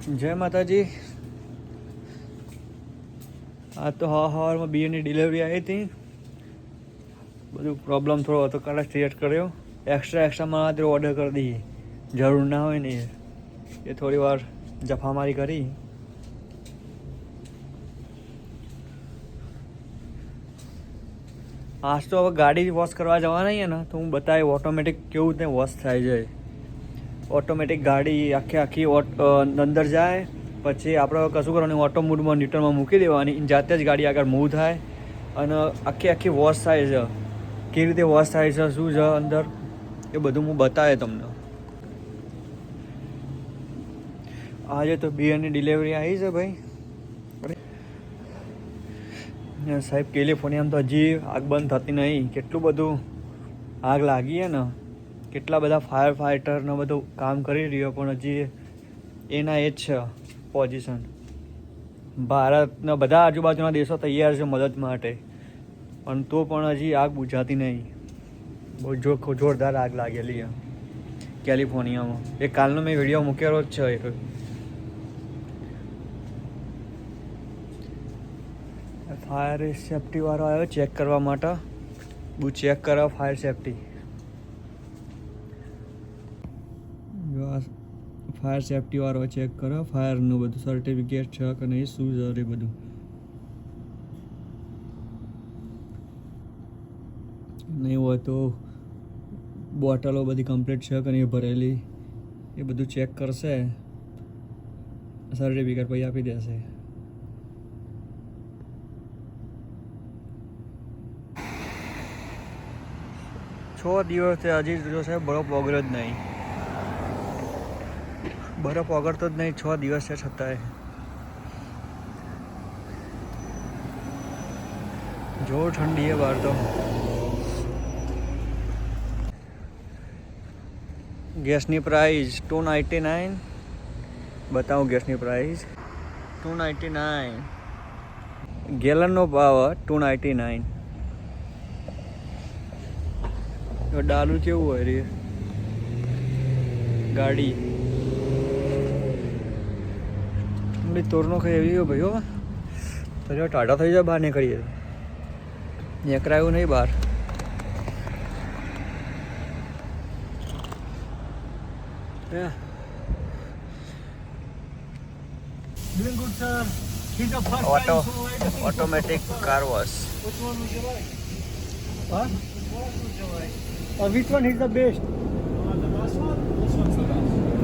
જય માતાજી. આ તો હવા હવારમાં બીએની ડિલિવરી આવી હતી. બધું પ્રોબ્લેમ થોડો હતો, કાલે ક્રિએટ કર્યો. એક્સ્ટ્રા એક્સ્ટ્રા મારા ઓર્ડર કરી દઈએ. જરૂર ના હોય ને એ. થોડી વાર જફામારી કરી. આજ તો હવે ગાડી વોશ કરવા જવાના ને, તો હું બતાવી ઓટોમેટિક કેવું તે વોશ થાય છે. ઓટોમેટિક ગાડી આખી આખી અંદર જાય. પછી આપણે કશું કરવાનું ઓટો મૂડમાં ન્યુટ્રલમાં મૂકી દેવાની. જાતે જ ગાડી આગળ મૂવ થાય. અને આખી આખી વોશ થાય છે. કેવી રીતે વોશ થાય છે, શું છે અંદર, એ બધું હું બતાવે તમને. આજે તો બિયરની ડિલિવરી આવી છે ભાઈ. સાહેબ કેલિફોર્નિયામાં તો હજી આગ બંધ થતી નહીં. કેટલું બધું આગ લાગી છે ને. કેટલા બધા ફાયર ફાઇટરનો બધું કામ કરી રહ્યો પણ હજી એના એ જ છે પોઝિશન ભારતના બધા આજુબાજુના દેશો તૈયાર છે મદદ માટે. પણ તો પણ હજી આગ બુઝાતી નહીં. બહુ જો જોરદાર આગ લાગેલી છે કેલિફોર્નિયામાં. એ કાલનો મેં વીડિયો મૂકેલો જ છે એક. ફાયર સેફટી વાળો આવ્યો ચેક કરવા માટે. બહુ ચેક કરો ફાયર સેફટી જો આ ફાયર સેફટી વાળો ચેક કરો. ફાયરનું બધું સર્ટિફિકેટ છે કે નહીં, શું છે એ બધું. નહીં હોય તો બોટલો બધી કમ્પ્લીટ છે કે નહીં ભરેલી, એ બધું ચેક કરશે. સર્ટિફિકેટ પછી આપી દેશે. છ દિવસથી હજી જો બરફ ઓગળ્યો જ નહીં. બરફ ઓગળતો જ નહીં, છ દિવસ છે છતાંય. જો ઠંડી એ બહાર તો. ગેસની પ્રાઇસ ટુ નાઇન્ટી નાઇન બતાવું ગેસની પ્રાઇસ ટુ નાઇન્ટી નાઇન ગેલનનો ભાવ ટુ નાઇન્ટી નાઇન ડાલુ કેવું હોય રે? ગાડી. ઠંડી તોરનો ખાઈ એવી ગયો ભાઈઓ તો જો ટાટા થઈ જાય બહાર નીકળીએ નીકળાયું નહીં બહાર Yeah. Doing good, sir. He's a first Auto, time, so I don't think- automatic car wash. Which one would you like? Huh? Which one would you like? Uh, which one is the best?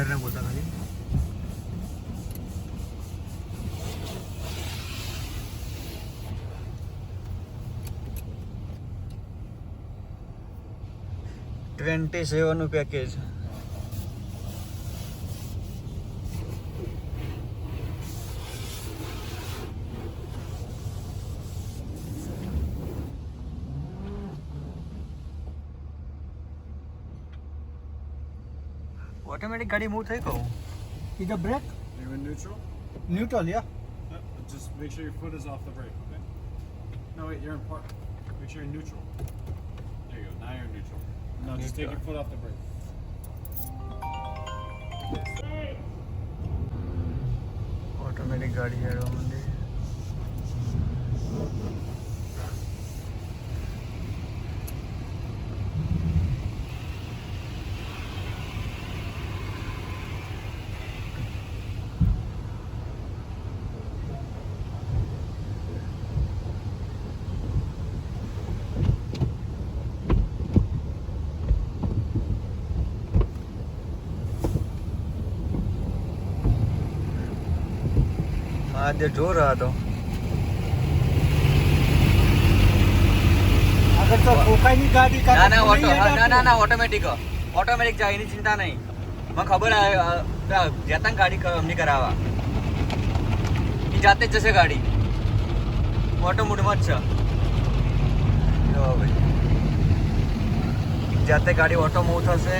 ઘરના બોલતા ખાલી. Twenty સેવનનું package automatic ગાડી move થઈ કહું Is the brake? Are you in neutral? Neutral, yeah. Yep. Just make sure your foot is off the brake, okay? No, wait, you're in park. Make sure you're in neutral. There you go. Now you're in neutral. Now just take your foot off the brake. Automatic ગાડી હેડવા આજે જોર હતો. આગળ તો કોકાઈની ગાડી ના ના auto ના ના ના ઓટોમેટિક. ઓટોમેટિક જાય એની ચિંતા નહીં. મને ખબર આ જતા ગાડી અમને કરાવવા. એ જાતે જ જશે ગાડી. ઓટો મૂડમાં જ છે. ભાઈ જાતે ગાડી ઓટો મૂવ થશે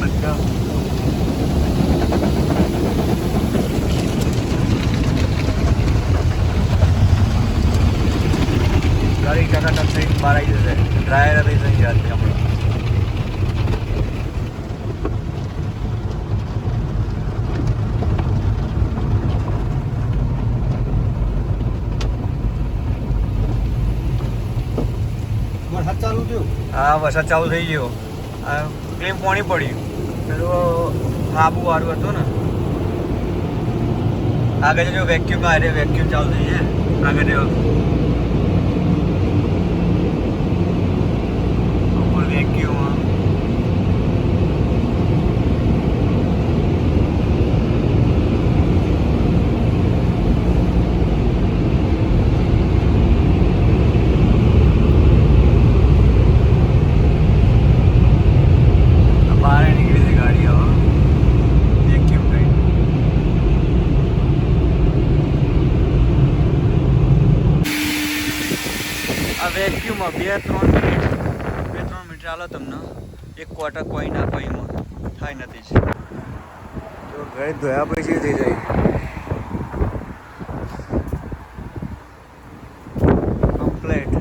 બધા ગાડી ટકાટક થઈને બહાર આવી જશે થઈ ગયા છે હમણાં ચાલુ થયો? હા, વરસાદ ચાલુ થઈ ગયો. આ ક્લેમ પાણી પડ્યું. પેલું આબુ વાળું હતું ને. આગળ જો વેક્યુમ આ વેક્યુમ ચાલુ થઈ જાય આગળ જો ઉપર વેક્યુમ બહાર નીકળી છે ગાડી હવે વેક્યુમ કઈ આ વેક્યુમમાં બે ત્રણ મિનિટ. બે ત્રણ મિનિટ ચાલો તમને. એક ક્વાર્ટર કોઈ ના કોઈમાં થાય નથી છે. તો ઘરે ધોયા પછી થઈ જાય. કમ્પ્લેટ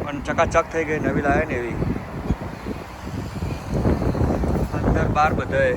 પણ ચકાચક થઈ ગઈ નવી લાવે ને એવી. બાર બધાએ